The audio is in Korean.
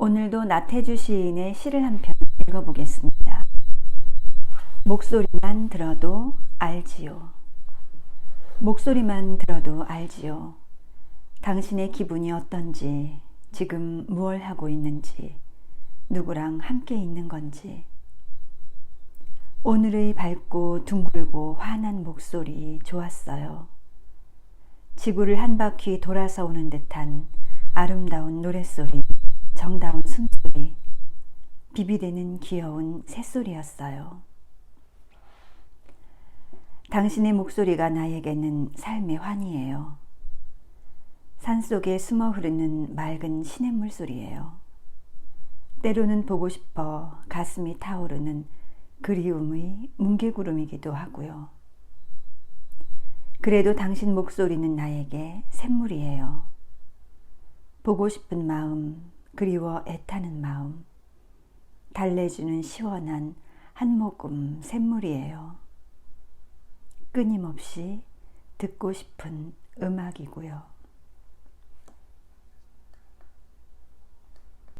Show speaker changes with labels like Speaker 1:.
Speaker 1: 오늘도 나태주 시인의 시를 한 편 읽어보겠습니다. 목소리만 들어도 알지요. 목소리만 들어도 알지요. 당신의 기분이 어떤지, 지금 무얼 하고 있는지, 누구랑 함께 있는 건지. 오늘의 밝고 둥글고 환한 목소리 좋았어요. 지구를 한 바퀴 돌아서 오는 듯한 아름다운 노랫소리, 정다운 숨소리, 비비대는 귀여운 새소리였어요. 당신의 목소리가 나에게는 삶의 환희예요. 산 속에 숨어 흐르는 맑은 시냇물 소리예요. 때로는 보고 싶어 가슴이 타오르는 그리움의 뭉게구름이기도 하고요. 그래도 당신 목소리는 나에게 샘물이에요. 보고 싶은 마음, 그리워 애타는 마음, 달래주는 시원한 한 모금 샘물이에요. 끊임없이 듣고 싶은 음악이고요.